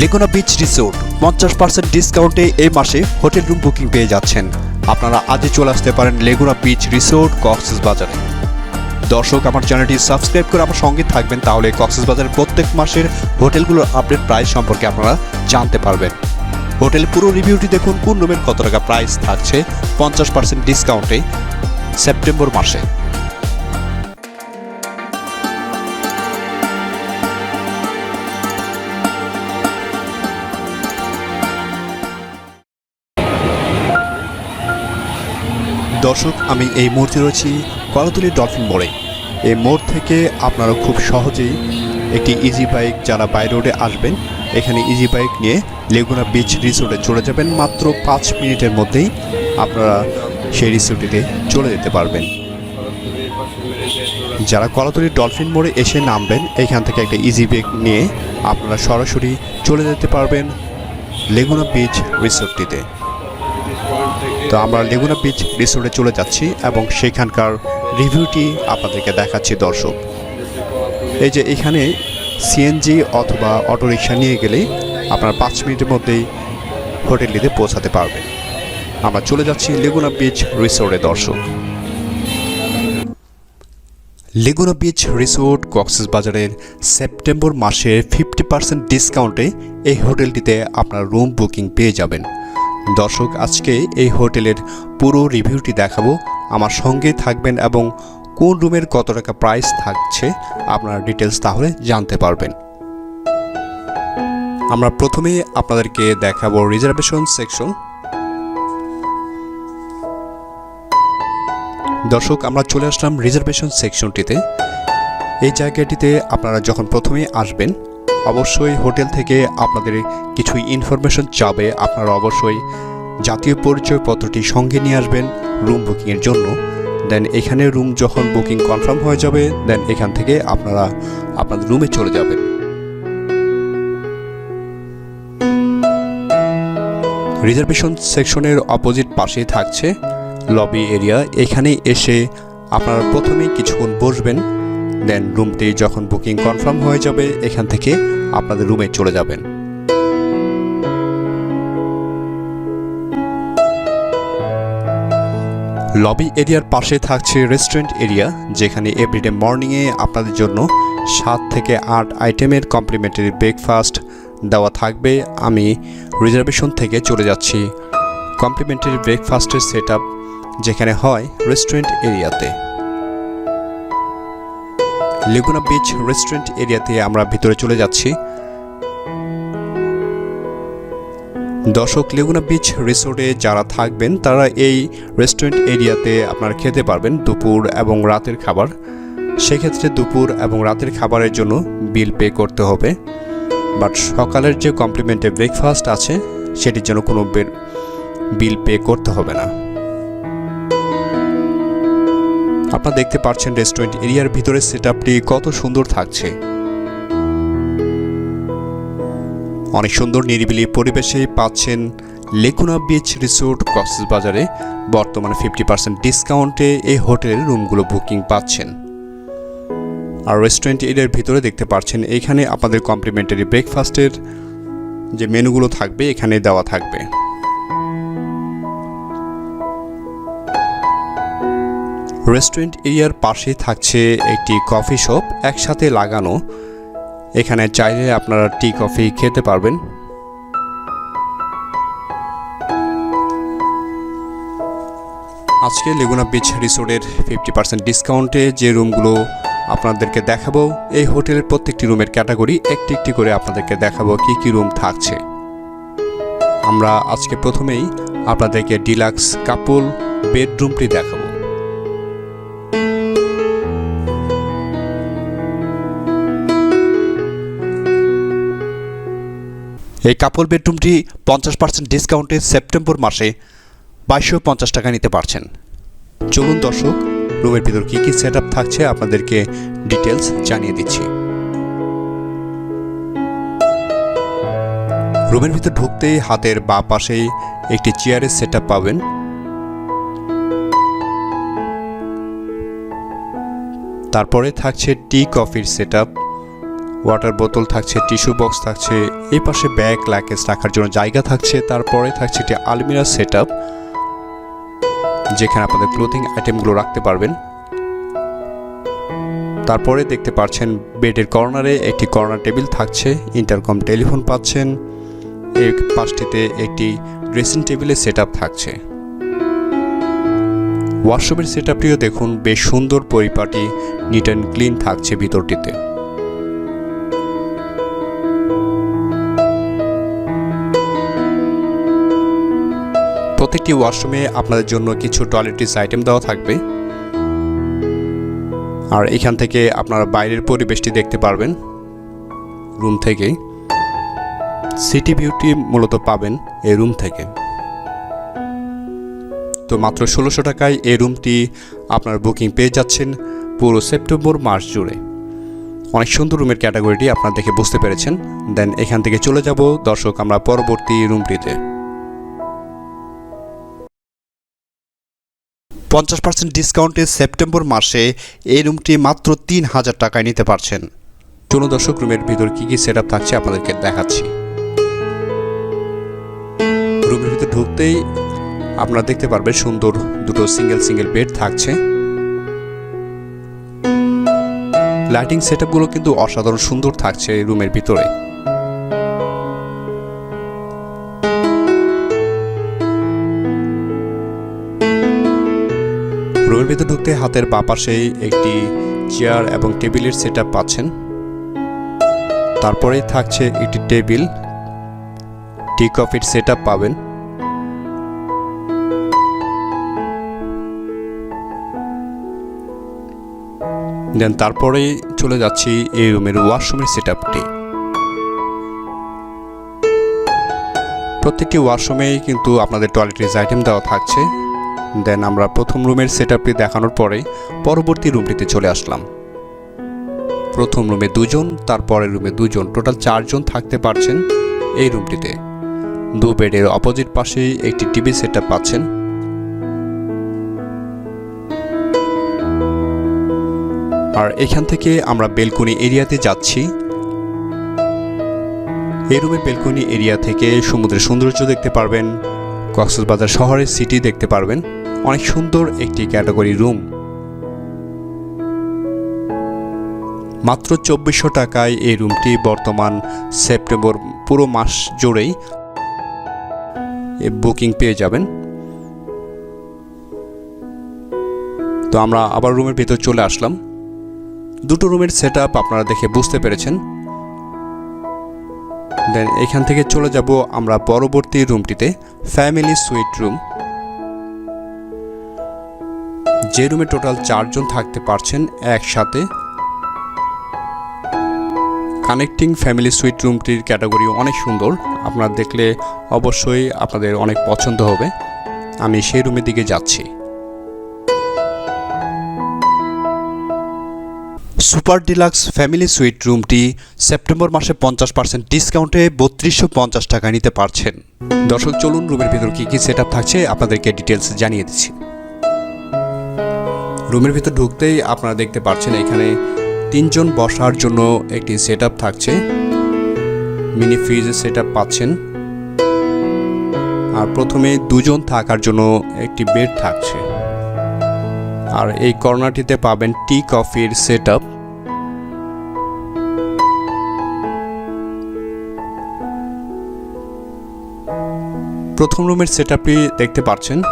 লেগুনা beach resort পঞ্চাশ percent ডিসকাউন্টে এই মাসে হোটেল রুম বুকিং পেয়ে যাচ্ছেন। আপনারা আজই চলে আসতে পারেন লেগুনা বিচ রিসোর্ট কক্সেস বাজারে দর্শক, আমার চ্যানেলটি সাবস্ক্রাইব করে আমার সঙ্গে থাকবেন, তাহলে কক্সেস বাজারের প্রত্যেক মাসের হোটেলগুলোর আপডেট প্রাইস সম্পর্কে আপনারা জানতে পারবেন। হোটেল পুরো রিভিউটি দেখুন, কোন রুমের কত টাকা প্রাইস থাকছে, পঞ্চাশ পার্সেন্ট ডিসকাউন্টে সেপ্টেম্বর মাসে। দর্শক, আমি এই মুহূর্তে রয়েছি কলাতলি ডলফিন মোড়ে। এই মোড় থেকে আপনারা খুব সহজেই একটি ইজি বাইক যারা বাই রোডে আসবেন, এখানে ইজি বাইক নিয়ে লেগুনা বিচ রিসোর্টে চলে যাবেন। মাত্র পাঁচ মিনিটের মধ্যেই আপনারা সেই রিসোর্টটিতে চলে যেতে পারবেন। যারা কলাতলি ডলফিন মোড়ে এসে নামবেন, এখান থেকে একটা ইজি বাইক নিয়ে আপনারা সরাসরি চলে যেতে পারবেন লেগুনা বিচ রিসোর্টটিতে তো আমরা লেগুনা বিচ রিসোর্টে চলে যাচ্ছি এবং সেখানকার রিভিউটি আপনাদেরকে দেখাচ্ছি, দর্শক। এই যে এখানে সিএনজি অথবা অটোরিকশা নিয়ে গেলেই আপনারা পাঁচ মিনিটের মধ্যেই হোটেলটিতে পৌঁছাতে পারবেন। আমরা চলে যাচ্ছি লেগুনা বিচ রিসোর্টে দর্শক। লেগুনা বিচ রিসোর্ট কক্সেস বাজারের সেপ্টেম্বর মাসে ফিফটি পার্সেন্ট ডিসকাউন্টে এই হোটেলটিতে আপনার রুম বুকিং পেয়ে যাবেন। দর্শক, আজকে এই হোটেলের পুরো রিভিউটি দেখাবো। আমার সঙ্গে থাকবেন এবং কোন রুমের কত টাকা প্রাইস থাকছে আপনারা ডিটেলস তাহলে জানতে পারবেন। আমরা প্রথমে আপনাদেরকে দেখাবো রিজার্ভেশন সেকশন দর্শক, আমরা চলে আসলাম রিজার্ভেশন সেকশনটিতে এই জায়গাটিতে আপনারা যখন প্রথমে আসবেন অবশ্যই হোটেল থেকে আপনাদের কিছু ইনফরমেশন চাবে। আপনারা অবশ্যই জাতীয় পরিচয়পত্রটি সঙ্গে নিয়ে আসবেন রুম বুকিংয়ের জন্য। দেন এখানে রুম যখন বুকিং কনফার্ম হয়ে যাবে দেন এখান থেকে আপনারা আপনাদের রুমে চলে যাবেন। রিজার্ভেশন সেকশনের অপোজিট পাশেই থাকছে লবি এরিয়া এখানে এসে আপনারা প্রথমেই কিছুক্ষণ বসবেন। দেন রুমটি যখন বুকিং কনফার্ম হয়ে যাবে, এখান থেকে আপনাদের রুমে চলে যাবেন। লবি এরিয়ার পাশে থাকছে রেস্টুরেন্ট এরিয়া যেখানে এভরিডে মর্নিংয়ে আপনাদের জন্য সাত থেকে আট আইটেমের কমপ্লিমেন্টারি ব্রেকফাস্ট দেওয়া থাকবে। আমি রিজার্ভেশন থেকে চলে যাচ্ছি। কমপ্লিমেন্টারি ব্রেকফাস্টের সেট যেখানে হয় রেস্টুরেন্ট এরিয়াতে লেগুনা বিচ রেস্টুরেন্ট এরিয়াতে আমরা ভিতরে চলে যাচ্ছি। দর্শক লেগুনা বিচ রিসোর্টে যারা থাকবেন, তারা এই রেস্টুরেন্ট এরিয়াতে আপনারা খেতে পারবেন দুপুর এবং রাতের খাবার। সেক্ষেত্রে দুপুর এবং রাতের খাবারের জন্য বিল পে করতে হবে। বাট সকালের যে কমপ্লিমেন্টে ব্রেকফাস্ট আছে, সেটির জন্য কোনো বিল পে করতে হবে না। আপনারা দেখতে পাচ্ছেন রেস্টুরেন্ট এরিয়ার ভিতরে সেটআপটি কত সুন্দর থাকছে। অনেক সুন্দর নিরিবিলি পরিবেশে পাচ্ছেন লেকুনা বিচ রিসোর্ট কক্সবাজারে বর্তমানে ফিফটি পার্সেন্ট ডিসকাউন্টে এই হোটেলের রুমগুলো বুকিং পাচ্ছেন। আর রেস্টুরেন্ট এরিয়ার ভিতরে দেখতে পাচ্ছেন, এখানে আপনাদের কমপ্লিমেন্টারি ব্রেকফাস্টের যে মেনুগুলো থাকবে, এখানে দেওয়া থাকবে। রেস্টুরেন্ট এরিয়ার পাশে থাকছে একটি কফি শপ একসাথে লাগানো। এখানে চাইলে আপনারা টি কফি খেতে পারবেন। আজকে লেগুনা বিচ রিসোর্টের ফিফটি পার্সেন্ট ডিসকাউন্টে যে রুমগুলো আপনাদেরকে দেখাবো, এই হোটেলের প্রত্যেকটি রুমের ক্যাটাগরি একটি একটি করে আপনাদেরকে দেখাবো কি কি রুম থাকছে। আমরা আজকে প্রথমেই আপনাদেরকে ডিলাক্স কাপুল বেডরুমটি দেখাবো। এই কাপড় বেডরুমটি পঞ্চাশ পার্সেন্ট ডিসকাউন্টে সেপ্টেম্বর মাসে বাইশশো পঞ্চাশ টাকা নিতে পারছেন। চলুন দর্শক, রুমের ভিতর কী কী সেট থাকছে আপনাদেরকে ডিটেলস জানিয়ে দিচ্ছি। রুমের ভিতর ঢুকতেই হাতের বা পাশেই একটি চেয়ারের সেট পাবেন। তারপরে থাকছে টি কফির সেট ওয়াটার বোতল থাকছে টিস্যু বক্স থাকছে, এই পাশে ব্যাগ ল্যাকেজ রাখার জন্য জায়গা থাকছে, তারপরে থাকছে একটি আলমিরা সেট যেখানে আপনাদের ক্লোথিং আইটেমগুলো রাখতে পারবেন। তারপরে দেখতে পাচ্ছেন বেডের কর্নারে একটি কর্নার টেবিল থাকছে ইন্টারকম টেলিফোন পাচ্ছেন, এর পাশটিতে একটি ড্রেসিং টেবিলের সেট থাকছে। ওয়াশরুমের সেট আপটিও দেখুন, বেশ সুন্দর পরিপাটি নিট অ্যান্ড ক্লিন থাকছে ভিতরটিতে। প্রত্যেকটি ওয়াশরুমে আপনাদের জন্য কিছু টয়লেটিস আইটেম দেওয়া থাকবে। আর এখান থেকে আপনারা বাইরের পরিবেশটি দেখতে পারবেন। রুম থেকে। সিটি ভিউটি মূলত পাবেন এই রুম থেকে। তো মাত্র ষোলোশো টাকায় এই রুমটি আপনার বুকিং পেয়ে যাচ্ছেন পুরো সেপ্টেম্বর মাস জুড়ে। অনেক সুন্দর রুমের ক্যাটাগরিটি আপনারা দেখে বুঝতে পেরেছেন। দেন এখান থেকে চলে যাব। দর্শক, আমরা পরবর্তী রুমটিতে। পঞ্চাশ পার্সেন্ট ডিসকাউন্টে সেপ্টেম্বর মাসে এই রুমটি মাত্র তিন হাজার টাকায় নিতে পারছেন। চলুন দর্শক, রুমের ভিতর কী কী সেট থাকছে আপনাদেরকে দেখাচ্ছি। রুমের ভিতরে ঢুকতেই আপনারা দেখতে পারবেন সুন্দর দুটো সিঙ্গেল সিঙ্গেল বেড থাকছে। লাইটিং সেটআপগুলো কিন্তু অসাধারণ সুন্দর থাকছে এই রুমের ভিতরে। রুমের ভিতরে ঢুকতে হাতের বাঁ পাশেই একটি চেয়ার এবং টেবিলের সেট পাচ্ছেন। তারপরেই থাকছে একটি টেবিল। টি কফির সেট পাবেন। দেন তারপরেই চলে যাচ্ছি এই রুমের ওয়াশরুমের সেট আপটি প্রত্যেকটি ওয়াশরুমেই কিন্তু আপনাদের টয়লেট্রিজ আইটেম দেওয়া থাকছে। দেন আমরা প্রথম রুমের সেট দেখানোর পরে পরবর্তী রুমটিতে চলে আসলাম। প্রথম রুমে দুজন, তারপরের রুমে দুজন টোটাল চারজন থাকতে পারছেন এই রুমটিতে দু বেডের অপোজিট পাশেই একটি টিভি সেট পাচ্ছেন। আর এখান থেকে আমরা বেলকনি এরিয়াতে যাচ্ছি। এই রুমের বেলকনি এরিয়া থেকে সমুদ্রের সৌন্দর্য দেখতে পারবেন। কক্সবাজার শহরের সিটি দেখতে পারবেন। অনেক সুন্দর একটি ক্যাটাগরি রুম। মাত্র চব্বিশশো টাকায় এই রুমটি বর্তমান সেপ্টেম্বর পুরো মাস জুড়েই বুকিং পেয়ে যাবেন। তো আমরা আবার রুমের ভেতর চলে আসলাম। দুটো রুমের সেট আপনারা দেখে বুঝতে পেরেছেন। দেন এখান থেকে চলে যাব আমরা পরবর্তী রুমটিতে ফ্যামিলি সুইট রুম যে রুমে টোটাল চারজন থাকতে পারছেন একসাথে। কানেক্টিং ফ্যামিলি সুইট রুমটির ক্যাটাগরি অনেক সুন্দর। আপনারা দেখলে অবশ্যই আপনাদের অনেক পছন্দ হবে। আমি সেই রুমের দিকে যাচ্ছি। সুপার ডিলাক্স ফ্যামিলি সুইট রুমটি সেপ্টেম্বর মাসে পঞ্চাশ পার্সেন্ট ডিসকাউন্টে বত্রিশশো পঞ্চাশ টাকা নিতে পারছেন। দর্শক, চলুন রুমের ভিতর কী কী সেট থাকছে, আপনাদেরকে ডিটেলস জানিয়ে দিচ্ছি। রুমের ভিতর ঢুকতেই আপনারা দেখতে পাচ্ছেন এখানে তিনজন বসার জন্য একটি সেট থাকছে। মিনি ফ্রিজের সেট পাচ্ছেন। আর প্রথমে দুজন থাকার জন্য একটি বেড থাকছে। আর এই কর্নারটিতে পাবেন টি কফির সেট প্রথম রুমের সেট দেখতে পাচ্ছেন।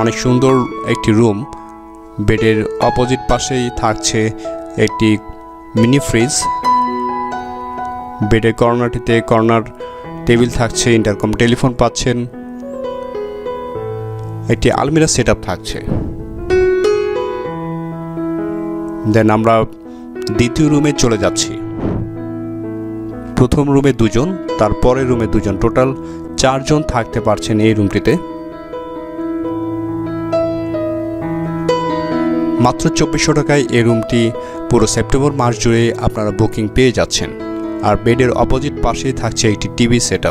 অনেক সুন্দর একটি রুম। বেডের অপোজিট পাশেই থাকছে একটি মিনি ফ্রিজ। বেডের কর্নারটিতে কর্নার টেবিল থাকছে, ইন্টারকম টেলিফোন পাচ্ছেন। একটি আলমিরা সেট থাকছে। দেন আমরা দ্বিতীয় রুমে চলে যাচ্ছি। প্রথম রুমে দুজন তারপরের রুমে দুজন। টোটাল চারজন থাকতে পারছেন এই রুমটিতে মাত্র চব্বিশশো টাকায় এই রুমটি পুরো সেপ্টেম্বর মাস জুড়ে আপনারা বুকিং পেয়ে যাচ্ছেন। আর বেডের অপোজিট পাশেই থাকছে একটি টিভি সেট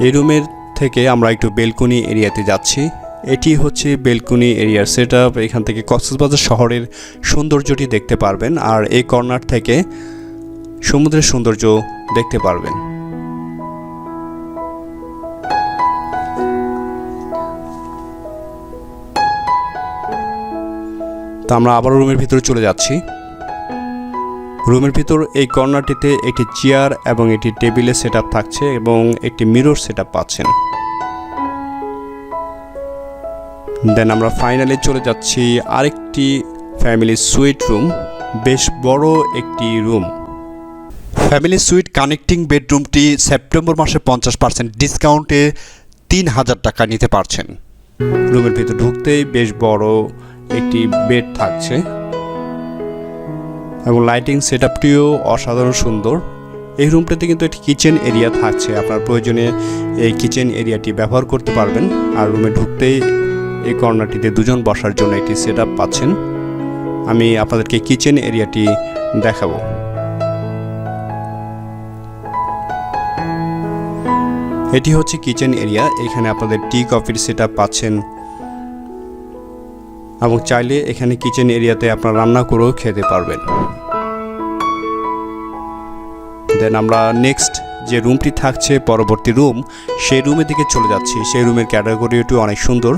এই রুমের থেকে আমরা একটু বেলকনি এরিয়াতে যাচ্ছি। এটি হচ্ছে বেলকুনি এরিয়ার সেট এখান থেকে কক্সবাজার শহরের সৌন্দর্যটি দেখতে পারবেন আর এই কর্নার থেকে সমুদ্রের সৌন্দর্য দেখতে পারবেন। তো আমরা আবার রুমের ভিতরে চলে যাচ্ছি। রুমের ভিতর এই কর্নারটিতে একটি চেয়ার এবং একটি টেবিলের সেট থাকছে এবং একটি মিরর সেট পাচ্ছেন। দেন আমরা ফাইনালি চলে যাচ্ছি আরেকটি ফ্যামিলি সুইট রুম, বেশ বড় একটি রুম। ফ্যামিলি সুইট কানেক্টিং বেডরুমটি সেপ্টেম্বর মাসে পঞ্চাশ পার্সেন্ট ডিসকাউন্টে তিন হাজার টাকা নিতে পারছেন। রুমের ভিতর ঢুকতেই বেশ বড় একটি বেড থাকছে। এবং লাইটিং সেট আপটিও অসাধারণ সুন্দর। এই রুমটাতে কিন্তু একটি কিচেন এরিয়া থাকছে। আপনার প্রয়োজনে এই কিচেন এরিয়াটি ব্যবহার করতে পারবেন। আর রুমে ঢুকতেই এই কর্নারটিতে দুজন বসার জন্য একটি সেট পাচ্ছেন। আমি আপনাদেরকে কিচেন এরিয়াটি দেখাবো। এটি হচ্ছে কিচেন এরিয়া এখানে আপনাদের টি কফির সেট পাচ্ছেন এবং চাইলে এখানে কিচেন এরিয়াতে আপনারা রান্না করেও খেতে পারবেন। দেন আমরা নেক্সট যে রুমটি থাকছে, পরবর্তী রুম সেই রুমের দিকে চলে যাচ্ছি। সেই রুমের ক্যাটাগরিটি অনেক সুন্দর।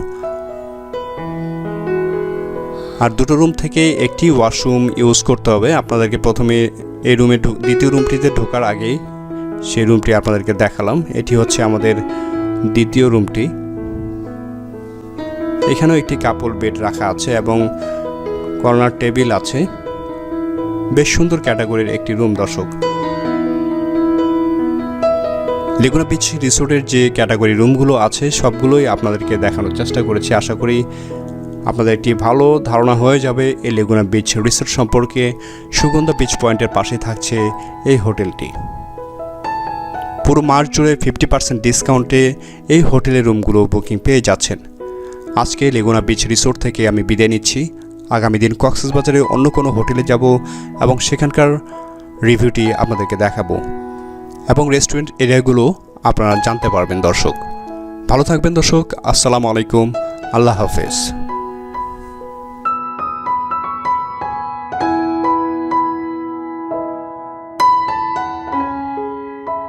আর দুটো রুম থেকে একটি ওয়াশরুম ইউজ করতে হবে। আপনাদেরকে প্রথমে এই রুমে দ্বিতীয় রুমটিতে ঢোকার আগেই সেই রুমটি আপনাদেরকে দেখালাম। এটি হচ্ছে আমাদের দ্বিতীয় রুমটি এখানেও একটি কাপল বেড রাখা আছে এবং কর্নার টেবিল আছে। বেশ সুন্দর ক্যাটাগরির একটি রুম, দর্শক। লেগুনা বিচ রিসোর্টের যে ক্যাটাগরি রুমগুলো আছে, সবগুলোই আপনাদেরকে দেখানোর চেষ্টা করেছি। আশা করি আপনাদের একটি ভালো ধারণা হয়ে যাবে এই লেগুনা বিচ রিসোর্ট সম্পর্কে। সুগন্ধা বিচ পয়েন্টের পাশে থাকছে এই হোটেলটি। পুরো মার্চ জুড়ে ফিফটি পার্সেন্ট ডিসকাউন্টে এই হোটেলের রুমগুলো বুকিং পেয়ে যাচ্ছেন। আজকে লেগুনা বিচ রিসোর্ট থেকে আমি বিদায় নিচ্ছি। আগামী দিন কক্সবাজারে অন্য কোনো হোটেলে যাব এবং সেখানকার রিভিউটি আপনাদেরকে দেখাবো এবং রেস্টুরেন্ট এরিয়াগুলো আপনারা জানতে পারবেন দর্শক। ভালো থাকবেন দর্শক, আসসালামু আলাইকুম, আল্লাহ হাফেজ।